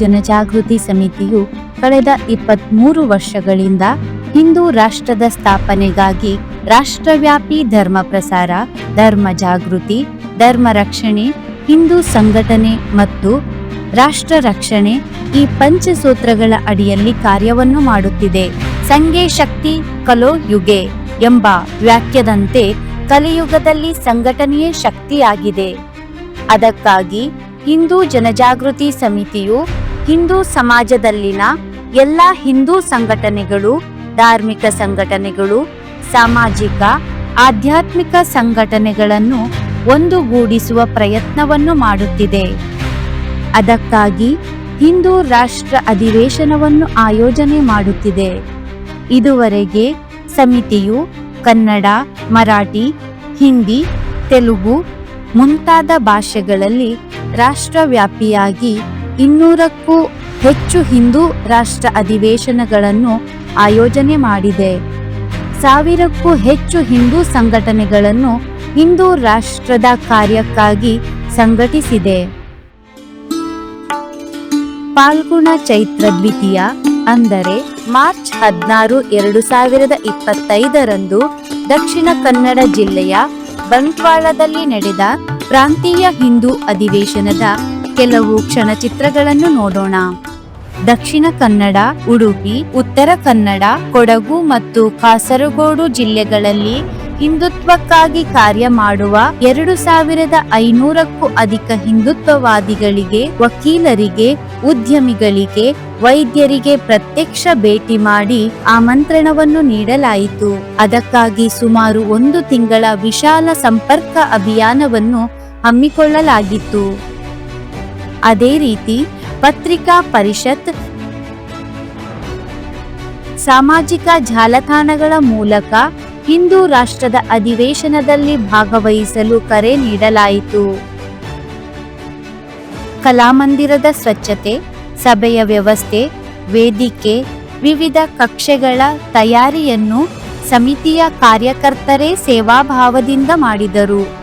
ಜನಜಾಗೃತಿ ಸಮಿತಿಯು ಕಳೆದ ಇಪ್ಪತ್ಮೂರು ವರ್ಷಗಳಿಂದ ಹಿಂದೂ ರಾಷ್ಟ್ರದ ಸ್ಥಾಪನೆಗಾಗಿ ರಾಷ್ಟ್ರವ್ಯಾಪಿ ಧರ್ಮ ಪ್ರಸಾರ, ಧರ್ಮ ಜಾಗೃತಿ, ಧರ್ಮ ರಕ್ಷಣೆ, ಹಿಂದೂ ಸಂಘಟನೆ ಮತ್ತು ರಾಷ್ಟ್ರ ರಕ್ಷಣೆ ಈ ಪಂಚಸೂತ್ರಗಳ ಅಡಿಯಲ್ಲಿ ಕಾರ್ಯವನ್ನು ಮಾಡುತ್ತಿದೆ. ಸಂಘೆ ಶಕ್ತಿ ಕಲೋ ಯುಗೆ ಎಂಬ ವಾಕ್ಯದಂತೆ ಕಲಿಯುಗದಲ್ಲಿ ಸಂಘಟನೆಯೇ ಶಕ್ತಿಯಾಗಿದೆ. ಅದಕ್ಕಾಗಿ ಹಿಂದೂ ಜನಜಾಗೃತಿ ಸಮಿತಿಯು ಹಿಂದೂ ಸಮಾಜದಲ್ಲಿನ ಎಲ್ಲ ಹಿಂದೂ ಸಂಘಟನೆಗಳು, ಧಾರ್ಮಿಕ ಸಂಘಟನೆಗಳು, ಸಾಮಾಜಿಕ, ಆಧ್ಯಾತ್ಮಿಕ ಸಂಘಟನೆಗಳನ್ನು ಒಂದುಗೂಡಿಸುವ ಪ್ರಯತ್ನವನ್ನು ಮಾಡುತ್ತಿದೆ. ಅದಕ್ಕಾಗಿ ಹಿಂದೂ ರಾಷ್ಟ್ರ ಅಧಿವೇಶನವನ್ನು ಆಯೋಜನೆ ಮಾಡುತ್ತಿದೆ. ಇದುವರೆಗೆ ಸಮಿತಿಯು ಕನ್ನಡ, ಮರಾಠಿ, ಹಿಂದಿ, ತೆಲುಗು ಮುಂತಾದ ಭಾಷೆಗಳಲ್ಲಿ ರಾಷ್ಟ್ರವ್ಯಾಪಿಯಾಗಿ ಇನ್ನೂರಕ್ಕೂ ಹೆಚ್ಚು ಹಿಂದೂ ರಾಷ್ಟ್ರ ಅಧಿವೇಶನಗಳನ್ನು ಆಯೋಜನೆ ಮಾಡಿದೆ. ಸಾವಿರಕ್ಕೂ ಹೆಚ್ಚು ಹಿಂದೂ ಸಂಘಟನೆಗಳನ್ನು ಹಿಂದೂ ರಾಷ್ಟ್ರದ ಕಾರ್ಯಕ್ಕಾಗಿ ಸಂಘಟಿಸಿದೆ. ಪಾಲ್ಗುಣ ಚೈತ್ರ ದ್ವಿತೀಯ ಅಂದರೆ ಮಾರ್ಚ್ ಹದಿನಾರು ಎರಡು ಸಾವಿರದ ಇಪ್ಪತ್ತೈದರಂದು ದಕ್ಷಿಣ ಕನ್ನಡ ಜಿಲ್ಲೆಯ ಬಂಟ್ವಾಳದಲ್ಲಿ ನಡೆದ ಪ್ರಾಂತೀಯ ಹಿಂದೂ ಅಧಿವೇಶನದ ಕೆಲವು ಕ್ಷಣಚಿತ್ರಗಳನ್ನು ನೋಡೋಣ. ದಕ್ಷಿಣ ಕನ್ನಡ, ಉಡುಪಿ, ಉತ್ತರ ಕನ್ನಡ, ಕೊಡಗು ಮತ್ತು ಕಾಸರಗೋಡು ಜಿಲ್ಲೆಗಳಲ್ಲಿ ಹಿಂದುತ್ವಕ್ಕಾಗಿ ಕಾರ್ಯ ಮಾಡುವ ಎರಡು ಸಾವಿರದ ಐನೂರಕ್ಕೂ ಅಧಿಕ ಹಿಂದುತ್ವವಾದಿಗಳಿಗೆ, ವಕೀಲರಿಗೆ, ಉದ್ಯಮಿಗಳಿಗೆ, ವೈದ್ಯರಿಗೆ ಪ್ರತ್ಯಕ್ಷ ಭೇಟಿ ಮಾಡಿ ಆಮಂತ್ರಣವನ್ನು ನೀಡಲಾಯಿತು. ಅದಕ್ಕಾಗಿ ಸುಮಾರು ಒಂದು ತಿಂಗಳ ವಿಶಾಲ ಸಂಪರ್ಕ ಅಭಿಯಾನವನ್ನು ಹಮ್ಮಿಕೊಳ್ಳಲಾಗಿತ್ತು. ಅದೇ ರೀತಿ ಪತ್ರಿಕಾ ಪರಿಷತ್ ಸಾಮಾಜಿಕ ಜಾಲತಾಣಗಳ ಮೂಲಕ ಹಿಂದೂ ರಾಷ್ಟ್ರದ ಅಧಿವೇಶನದಲ್ಲಿ ಭಾಗವಹಿಸಲು ಕರೆ ನೀಡಲಾಯಿತು. ಕಲಾಮಂದಿರದ ಸ್ವಚ್ಛತೆ, ಸಭೆಯ ವ್ಯವಸ್ಥೆ, ವೇದಿಕೆ, ವಿವಿಧ ಕಕ್ಷೆಗಳ ತಯಾರಿಯನ್ನು ಸಮಿತಿಯ ಕಾರ್ಯಕರ್ತರೇ ಸೇವಾಭಾವದಿಂದ ಮಾಡಿದರು.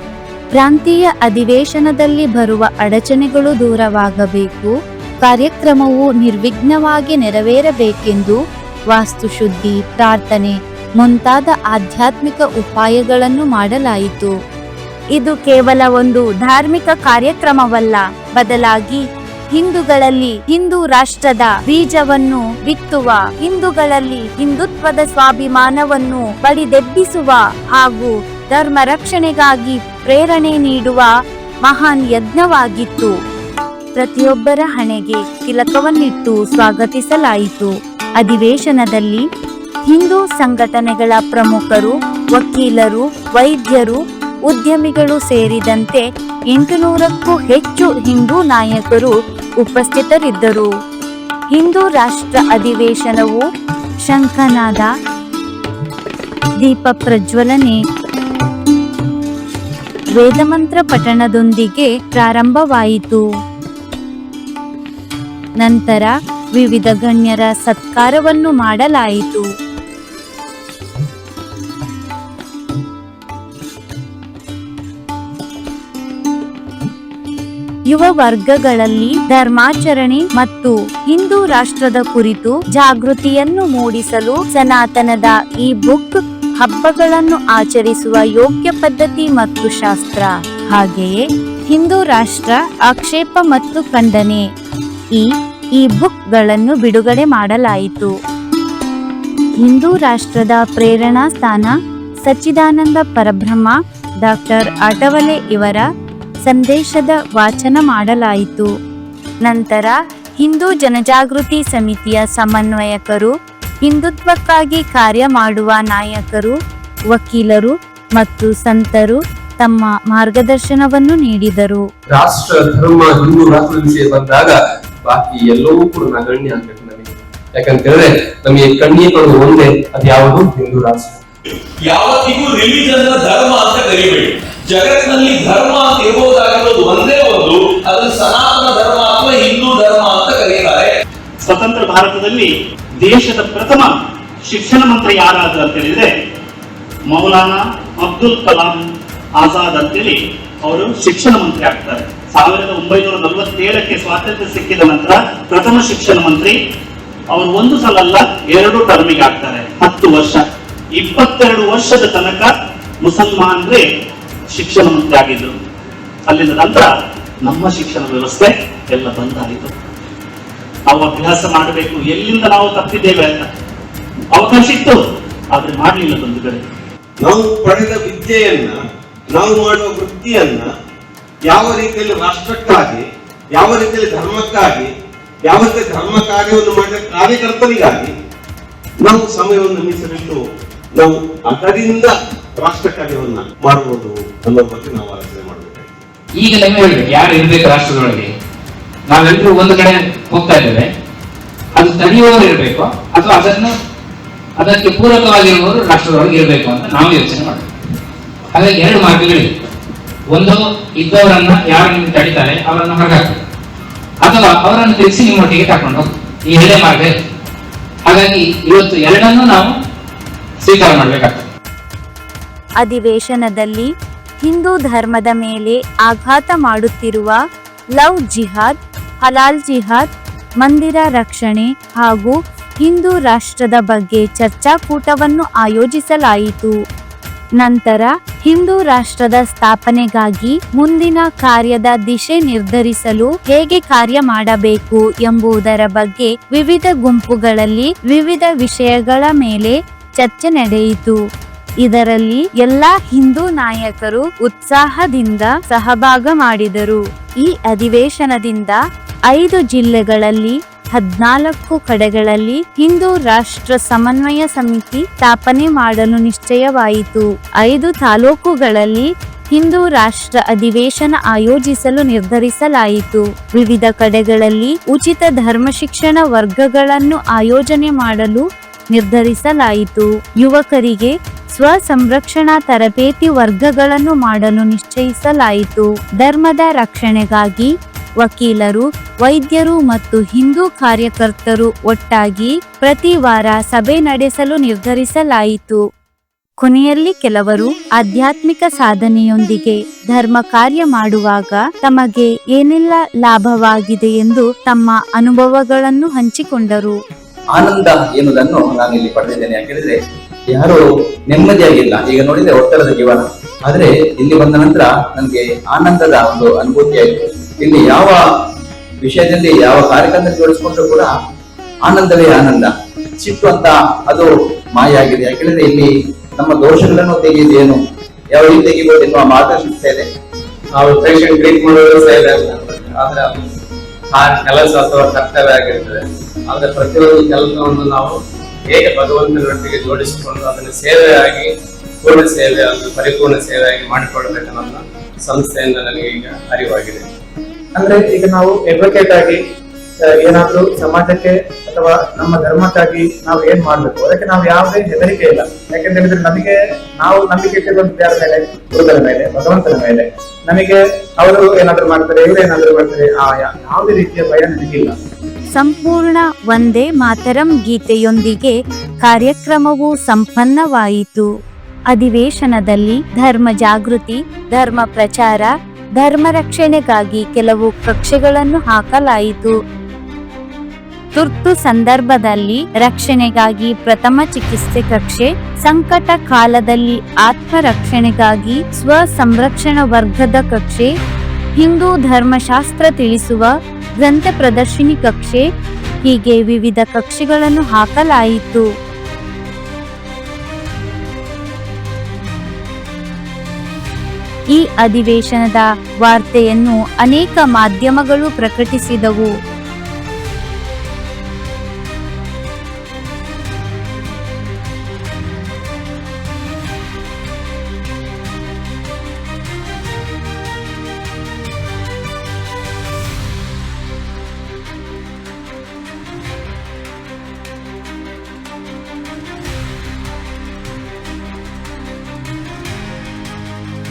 ಪ್ರಾಂತೀಯ ಅಧಿವೇಶನದಲ್ಲಿ ಬರುವ ಅಡಚಣೆಗಳು ದೂರವಾಗಬೇಕು. ಕಾರ್ಯಕ್ರಮವು ನಿರ್ವಿಘ್ನವಾಗಿ ನೆರವೇರಬೇಕೆಂದು ವಾಸ್ತುಶುದ್ಧಿ, ಪ್ರಾರ್ಥನೆ ಮುಂತಾದ ಆಧ್ಯಾತ್ಮಿಕ ಉಪಾಯಗಳನ್ನು ಮಾಡಲಾಯಿತು. ಇದು ಕೇವಲ ಒಂದು ಧಾರ್ಮಿಕ ಕಾರ್ಯಕ್ರಮವಲ್ಲ. ಬದಲಾಗಿ ಹಿಂದೂಗಳಲ್ಲಿ ಹಿಂದೂ ರಾಷ್ಟ್ರದ ಬೀಜವನ್ನು ಬಿತ್ತುವ, ಹಿಂದೂಗಳಲ್ಲಿ ಹಿಂದುತ್ವದ ಸ್ವಾಭಿಮಾನವನ್ನು ಬಡಿದೆಬ್ಬಿಸುವ ಹಾಗೂ ಧರ್ಮ ರಕ್ಷಣೆಗಾಗಿ ಪ್ರೇರಣೆ ನೀಡುವ ಮಹಾನ್ ಯಜ್ಞವಾಗಿತ್ತು. ಪ್ರತಿಯೊಬ್ಬರ ಹಣೆಗೆ ತಿಲಕವನ್ನಿಟ್ಟು ಸ್ವಾಗತಿಸಲಾಯಿತು. ಅಧಿವೇಶನದಲ್ಲಿ ಹಿಂದೂ ಸಂಘಟನೆಗಳ ಪ್ರಮುಖರು, ವಕೀಲರು, ವೈದ್ಯರು, ಉದ್ಯಮಿಗಳು ಸೇರಿದಂತೆ ಎಂಟುನೂರಕ್ಕೂ ಹೆಚ್ಚು ಹಿಂದೂ ನಾಯಕರು ಉಪಸ್ಥಿತರಿದ್ದರು. ಹಿಂದೂ ರಾಷ್ಟ್ರ ಅಧಿವೇಶನವು ಶಂಖನಾದ ದೀಪ ಪ್ರಜ್ವಲನೆ ವೇದಮಂತ್ರ ಪಠಣದೊಂದಿಗೆ ಪ್ರಾರಂಭವಾಯಿತು. ನಂತರ ವಿವಿಧ ಗಣ್ಯರ ಸತ್ಕಾರವನ್ನು ಮಾಡಲಾಯಿತು. ಯುವ ವರ್ಗಗಳಲ್ಲಿ ಧರ್ಮಾಚರಣೆ ಮತ್ತು ಹಿಂದೂ ರಾಷ್ಟ್ರದ ಕುರಿತು ಜಾಗೃತಿಯನ್ನು ಮೂಡಿಸಲು ಸನಾತನದ ಈ ಬುಕ್ ಹಬ್ಬಗಳನ್ನು ಆಚರಿಸುವ ಯೋಗ್ಯ ಪದ್ಧತಿ ಮತ್ತು ಶಾಸ್ತ್ರ. ಹಾಗೆಯೇ ಹಿಂದೂ ರಾಷ್ಟ್ರ ಆಕ್ಷೇಪ ಮತ್ತು ಖಂಡನೆ ಈ ಈ ಬುಕ್ಗಳನ್ನು ಬಿಡುಗಡೆ ಮಾಡಲಾಯಿತು. ಹಿಂದೂ ರಾಷ್ಟ್ರದ ಪ್ರೇರಣಾ ಸ್ಥಾನ ಸಚ್ಚಿದಾನಂದ ಪರಬ್ರಹ್ಮ ಡಾಕ್ಟರ್ ಆಟವಲೆ ಇವರ ಸಂದೇಶದ ವಾಚನ ಮಾಡಲಾಯಿತು. ನಂತರ ಹಿಂದೂ ಜನಜಾಗೃತಿ ಸಮಿತಿಯ ಸಮನ್ವಯಕರು ಹಿಂದುತ್ವಕ್ಕಾಗಿ ಕಾರ್ಯ ಮಾಡುವ ನಾಯಕರು ವಕೀಲರು ಮತ್ತು ಸಂತರು ತಮ್ಮ ಮಾರ್ಗದರ್ಶನವನ್ನು ನೀಡಿದರು. ರಾಷ್ಟ್ರ ಧರ್ಮ ಹಿಂದೂ ರಾಷ್ಟ್ರದ ವಿಷಯ ಬಂದಾಗ ಬಾಕಿ ಎಲ್ಲವೂ ಕೂಡ ನಗಣ್ಯ ಆಗ್ಬೇಕು ನಮಗೆ. ಯಾಕಂತ ಹೇಳಿದ್ರೆ ನಮಗೆ ಕಣ್ಣಿಗೆ ಕೊಡುವ ಒಂದೇ ಅದು ಯಾವುದು? ಹಿಂದೂ ರಾಷ್ಟ್ರ. ಯಾವತ್ತಿಗೂ ರಿಲಿಜನ್ ಧರ್ಮ ಅಂತ ಕರಿಬೇಡಿ. ಜಗತ್ತಿನಲ್ಲಿ ಧರ್ಮ ಅಂತ ಇರಬಹುದಾಗಿರೋದು ಒಂದೇ ಒಂದು ಅದು ಸನಾತನ ಸ್ವತಂತ್ರ ಭಾರತದಲ್ಲಿ ದೇಶದ ಪ್ರಥಮ ಶಿಕ್ಷಣ ಮಂತ್ರಿ ಯಾರಾದ್ರು ಅಂತ ಹೇಳಿದ್ರೆ ಮೌಲಾನಾ ಅಬ್ದುಲ್ ಕಲಾಂ ಆಜಾದ್ ಅಂತೇಳಿ ಅವರು ಶಿಕ್ಷಣ ಮಂತ್ರಿ ಆಗ್ತಾರೆ. ಸಾವಿರದ ಒಂಬೈನೂರ ನಲವತ್ತೇಳಕ್ಕೆ ಸ್ವಾತಂತ್ರ್ಯ ಸಿಕ್ಕಿದ ನಂತರ ಪ್ರಥಮ ಶಿಕ್ಷಣ ಮಂತ್ರಿ, ಅವರು ಒಂದು ಸಲ ಅಲ್ಲ ಎರಡು ಟರ್ಮಿಗೆ ಆಗ್ತಾರೆ. ಹತ್ತು ವರ್ಷ. ಇಪ್ಪತ್ತೆರಡು ವರ್ಷದ ತನಕ ಮುಸಲ್ಮಾನ್ರೆ ಶಿಕ್ಷಣ ಮಂತ್ರಿ ಆಗಿದ್ರು. ಅಲ್ಲಿಂದ ನಂತರ ನಮ್ಮ ಶಿಕ್ಷಣ ವ್ಯವಸ್ಥೆ ಎಲ್ಲ ಬಂದಾಯಿತು ನಾವು ಅಭ್ಯಾಸ ಮಾಡಬೇಕು. ಎಲ್ಲಿಂದ ನಾವು ತಪ್ಪಿದ್ದೇವೆ ಅಂತ. ಅವಕಾಶ ಇತ್ತು ಆದ್ರೆ ಮಾಡಲಿಲ್ಲ ಬಂಧುಗಳೇ. ನಾವು ಪಡೆದ ವಿದ್ಯೆಯನ್ನ ನಾವು ಮಾಡುವ ವೃತ್ತಿಯನ್ನ ಯಾವ ರೀತಿಯಲ್ಲಿ ರಾಷ್ಟ್ರಕ್ಕಾಗಿ ಯಾವ ರೀತಿಯಲ್ಲಿ ಧರ್ಮಕ್ಕಾಗಿ ಯಾವ ರೀತಿ ಧರ್ಮ ಕಾರ್ಯವನ್ನು ಮಾಡಿದ ಕಾರ್ಯಕರ್ತರಿಗಾಗಿ ನಾವು ಸಮಯವನ್ನು ಮೀಸಲಿಟ್ಟು ನಾವು ಅದರಿಂದ ರಾಷ್ಟ್ರ ಕಾರ್ಯವನ್ನ ಮಾಡಬಹುದು ಅನ್ನೋ ಬಗ್ಗೆ ನಾವು ಆಲೋಚನೆ ಮಾಡಬೇಕಾಗಿದೆ. ಈಗ ನಮಗೆ ಹೇಳ್ಬೇಕು ಯಾರು ಇರ್ಬೇಕು ರಾಷ್ಟ್ರದೊಳಗೆ? ನಾವೆಲ್ಲರೂ ಒಂದು ಕಡೆ ಹೋಗ್ತಾ ಇದ್ದೇವೆ. ಅದು ತಡೆಯುವವರು ಇರಬೇಕು ಅಥವಾ ಅದನ್ನು ಅದಕ್ಕೆ ಪೂರಕವಾಗಿರುವವರು ರಾಷ್ಟ್ರದೊಳಗೆ ಇರಬೇಕು ಅಂತ ನಾವು ಯೋಚನೆ ಮಾಡಬೇಕು ಹಾಗಾಗಿ ಎರಡು ಮಾರ್ಗಗಳಿವೆ. ಒಂದು, ಇದ್ದವರನ್ನ ಯಾರು ನಿಮ್ಗೆ ತಡಿತಾರೆ, ಅವರನ್ನು ಹೊರಗಾಕಬೇಕು ಅಥವಾ ಅವರನ್ನು ತಿರುಗಿಸಿ ನಿಮ್ಮೊಟ್ಟಿಗೆ ಕರ್ಕೊಂಡು ಹೋಗ್ಬೇಕು ಈ ಎರಡೇ ಮಾರ್ಗ ಹಾಗಾಗಿ ಇವತ್ತು ಎರಡನ್ನು ನಾವು ಸ್ವೀಕಾರ ಮಾಡಬೇಕಾಗ್ತದೆ. ಅಧಿವೇಶನದಲ್ಲಿ ಹಿಂದೂ ಧರ್ಮದ ಮೇಲೆ ಆಘಾತ ಮಾಡುತ್ತಿರುವ ಲವ್ ಜಿಹಾದ್ ಹಲಾಲ್ ಜಿಹಾದ್, ಮಂದಿರ ರಕ್ಷಣೆ ಹಾಗೂ ಹಿಂದೂ ರಾಷ್ಟ್ರದ ಬಗ್ಗೆ ಚರ್ಚಾಕೂಟವನ್ನು ಆಯೋಜಿಸಲಾಯಿತು. ನಂತರ ಹಿಂದೂ ರಾಷ್ಟ್ರದ ಸ್ಥಾಪನೆಗಾಗಿ ಮುಂದಿನ ಕಾರ್ಯದ ದಿಶೆ ನಿರ್ಧರಿಸಲು ಹೇಗೆ ಕಾರ್ಯ ಮಾಡಬೇಕು ಎಂಬುದರ ಬಗ್ಗೆ ವಿವಿಧ ಗುಂಪುಗಳಲ್ಲಿ ವಿವಿಧ ವಿಷಯಗಳ ಮೇಲೆ ಚರ್ಚೆ ನಡೆಯಿತು. ಇದರಲ್ಲಿ ಎಲ್ಲಾ ಹಿಂದೂ ನಾಯಕರು ಉತ್ಸಾಹದಿಂದ ಸಹಭಾಗ ಮಾಡಿದರು. ಈ ಅಧಿವೇಶನದಿಂದ ಐದು ಜಿಲ್ಲೆಗಳಲ್ಲಿ, ಹದ್ನಾಲ್ಕು ಕಡೆಗಳಲ್ಲಿ ಹಿಂದೂ ರಾಷ್ಟ್ರ ಸಮನ್ವಯ ಸಮಿತಿ ಸ್ಥಾಪನೆ ಮಾಡಲು ನಿಶ್ಚಯವಾಯಿತು. ಐದು ತಾಲೂಕುಗಳಲ್ಲಿ ಹಿಂದೂ ರಾಷ್ಟ್ರ ಅಧಿವೇಶನ ಆಯೋಜಿಸಲು ನಿರ್ಧರಿಸಲಾಯಿತು. ವಿವಿಧ ಕಡೆಗಳಲ್ಲಿ ಉಚಿತ ಧರ್ಮ ಶಿಕ್ಷಣ ವರ್ಗಗಳನ್ನು ಆಯೋಜನೆ ಮಾಡಲು ನಿರ್ಧರಿಸಲಾಯಿತು. ಯುವಕರಿಗೆ ಸ್ವ ಸಂರಕ್ಷಣಾ ತರಬೇತಿ ವರ್ಗಗಳನ್ನು ಮಾಡಲು ನಿಶ್ಚಯಿಸಲಾಯಿತು. ಧರ್ಮದ ರಕ್ಷಣೆಗಾಗಿ ವಕೀಲರು ವೈದ್ಯರು ಮತ್ತು ಹಿಂದೂ ಕಾರ್ಯಕರ್ತರು ಒಟ್ಟಾಗಿ ಪ್ರತಿ ವಾರ ಸಭೆ ನಡೆಸಲು ನಿರ್ಧರಿಸಲಾಯಿತು. ಕೊನೆಯಲ್ಲಿ ಕೆಲವರು ಆಧ್ಯಾತ್ಮಿಕ ಸಾಧನೆಯೊಂದಿಗೆ ಧರ್ಮ ಕಾರ್ಯ ಮಾಡುವಾಗ ತಮಗೆ ಏನೆಲ್ಲ ಲಾಭವಾಗಿದೆ ಎಂದು ತಮ್ಮ ಅನುಭವಗಳನ್ನು ಹಂಚಿಕೊಂಡರು. ಆನಂದ ಎನ್ನುವುದನ್ನು ನಾನು ಇಲ್ಲಿ ಪಡೆದಿದ್ದೇನೆ. ಯಾಕೆಂದ್ರೆ ಯಾರು ನೆಮ್ಮದಿಯಾಗಿಲ್ಲ. ಈಗ ನೋಡಿದ್ರೆ ಒತ್ತಡದ ಜೀವನ ಆದ್ರೆ ಇಲ್ಲಿ ಬಂದ ನಂತರ ನನಗೆ ಆನಂದದ ಒಂದು ಅನುಭೂತಿ ಆಯಿತು ಇಲ್ಲಿ ಯಾವ ವಿಷಯದಲ್ಲಿ ಯಾವ ಕಾರ್ಯಕ್ರಮ ಜೋಡಿಸಿಕೊಂಡ್ರು ಕೂಡ ಆನಂದವೇ ಆನಂದ. ಸಿಟ್ಟು ಅಂತ ಅದು ಮಾಯಾಗಿದೆ ಯಾಕೆಂದ್ರೆ ಇಲ್ಲಿ ನಮ್ಮ ದೋಷಗಳನ್ನು ತೆಗೆಯುವುದೇನು ಯಾವ ರೀತಿ ತೆಗಿಬೋದು ಎನ್ನುವ ಮಾರ್ಗದರ್ಶನ ಇದೆ. ನಾವು ಪೇಷಂಟ್ ಟ್ರೀಟ್ ಮಾಡೋದು ಇದೆ ಆದ್ರೆ ಆ ಕೆಲಸ ಅಥವಾ ಕರ್ತವ್ಯ ಆಗಿರ್ತದೆ. ಆದ್ರೆ ಪ್ರತಿಯೊಂದು ಕೆಲಸವನ್ನು ನಾವು ಹೇಗೆ ಭಗವಂತನೊಟ್ಟಿಗೆ ಜೋಡಿಸಿಕೊಂಡು ಅದನ್ನು ಸೇವೆಯಾಗಿ, ಪೂರ್ಣ ಸೇವೆ ಒಂದು ಪರಿಪೂರ್ಣ ಸೇವೆಯಾಗಿ ಮಾಡಿಕೊಳ್ಬೇಕನ್ನೋದನ್ನ ಸಂಸ್ಥೆಯಿಂದ ನನಗೆ ಈಗ ಅರಿವಾಗಿದೆ. ಅಂದ್ರೆ ಈಗ ನಾವು ಎಡ್ವೊಕೇಟ್ ಆಗಿ ಏನಾದ್ರೂ ಸಮಾಜಕ್ಕೆ ಅಥವಾ ನಮ್ಮ ಧರ್ಮಕ್ಕಾಗಿ ನಾವು ಏನ್ ಮಾಡ್ಬೇಕು? ಅದಕ್ಕೆ ನಾವು ಯಾವುದೇ ಹೆದರಿಕೆ ಇಲ್ಲ. ಯಾಕೆಂತ ಹೇಳಿದ್ರೆ ನಮಗೆ, ನಾವು ನಂಬಿಕೆ ಇಟ್ಟಿರುವಂತ ಯಾರ ಮೇಲೆ? ಗುರುಗಳ ಮೇಲೆ, ಭಗವಂತನ ಮೇಲೆ. ನಮಗೆ ಅವರು ಏನಾದ್ರು ಮಾಡ್ತಾರೆ, ಇವರು ಏನಾದ್ರು ಮಾಡ್ತಾರೆ, ಆ ಯಾವುದೇ ರೀತಿಯ ಭಯ ನನಗಿಲ್ಲ ಸಂಪೂರ್ಣ ಒಂದೇ ಮಾತರಂ ಗೀತೆಯೊಂದಿಗೆ ಕಾರ್ಯಕ್ರಮವು ಸಂಪನ್ನವಾಯಿತು. ಅಧಿವೇಶನದಲ್ಲಿ ಧರ್ಮ ಜಾಗೃತಿ, ಧರ್ಮ ಪ್ರಚಾರ ಧರ್ಮ ರಕ್ಷಣೆಗಾಗಿ ಕೆಲವು ಕಕ್ಷೆಗಳನ್ನು ಹಾಕಲಾಯಿತು. ತುರ್ತು ಸಂದರ್ಭದಲ್ಲಿ ರಕ್ಷಣೆಗಾಗಿ ಪ್ರಥಮ ಚಿಕಿತ್ಸೆ ಕಕ್ಷೆ, ಸಂಕಟ ಕಾಲದಲ್ಲಿ ಆತ್ಮ ರಕ್ಷಣೆಗಾಗಿ ಸ್ವ ಸಂರಕ್ಷಣಾ ವರ್ಗದ ಕಕ್ಷೆ, ಹಿಂದೂ ಧರ್ಮಶಾಸ್ತ್ರ ತಿಳಿಸುವ ಗ್ರಂಥ ಪ್ರದರ್ಶಿನಿ ಕಕ್ಷೆ, ಹೀಗೆ ವಿವಿಧ ಕಕ್ಷೆಗಳನ್ನು ಹಾಕಲಾಯಿತು. ಈ ಅಧಿವೇಶನದ ವಾರ್ತೆಯನ್ನು ಅನೇಕ ಮಾಧ್ಯಮಗಳು ಪ್ರಕಟಿಸಿದವು.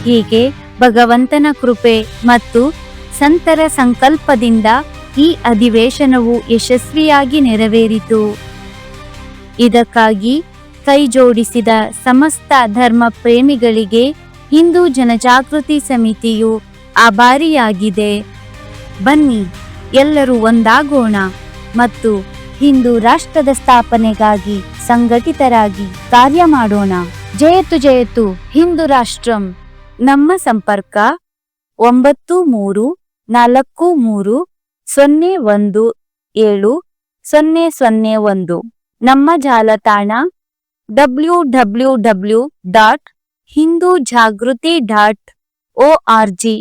ಹೀಗೆ ಭಗವಂತನ ಕೃಪೆ ಮತ್ತು ಸಂತರ ಸಂಕಲ್ಪದಿಂದ ಈ ಅಧಿವೇಶನವು ಯಶಸ್ವಿಯಾಗಿ ನೆರವೇರಿತು. ಇದಕ್ಕಾಗಿ ಕೈಜೋಡಿಸಿದ ಸಮಸ್ತ ಧರ್ಮ ಪ್ರೇಮಿಗಳಿಗೆ ಹಿಂದೂ ಜನಜಾಗೃತಿ ಸಮಿತಿಯು ಆಭಾರಿಯಾಗಿದೆ. ಬನ್ನಿ, ಎಲ್ಲರೂ ಒಂದಾಗೋಣ ಮತ್ತು ಹಿಂದೂ ರಾಷ್ಟ್ರದ ಸ್ಥಾಪನೆಗಾಗಿ ಸಂಘಟಿತರಾಗಿ ಕಾರ್ಯ ಮಾಡೋಣ. ಜಯತು ಜಯತು ಹಿಂದೂ ರಾಷ್ಟ್ರಂ. ನಮ್ಮ ಸಂಪರ್ಕ ಒಂಬತ್ತು ಮೂರು ನಾಲ್ಕು ಮೂರು ಸೊನ್ನೆ ಒಂದು ಏಳು ಸೊನ್ನೆ ಸೊನ್ನೆ ಒಂದು. ನಮ್ಮ ಜಾಲತಾಣ W W W dot Hindu Jagruti dot O R G.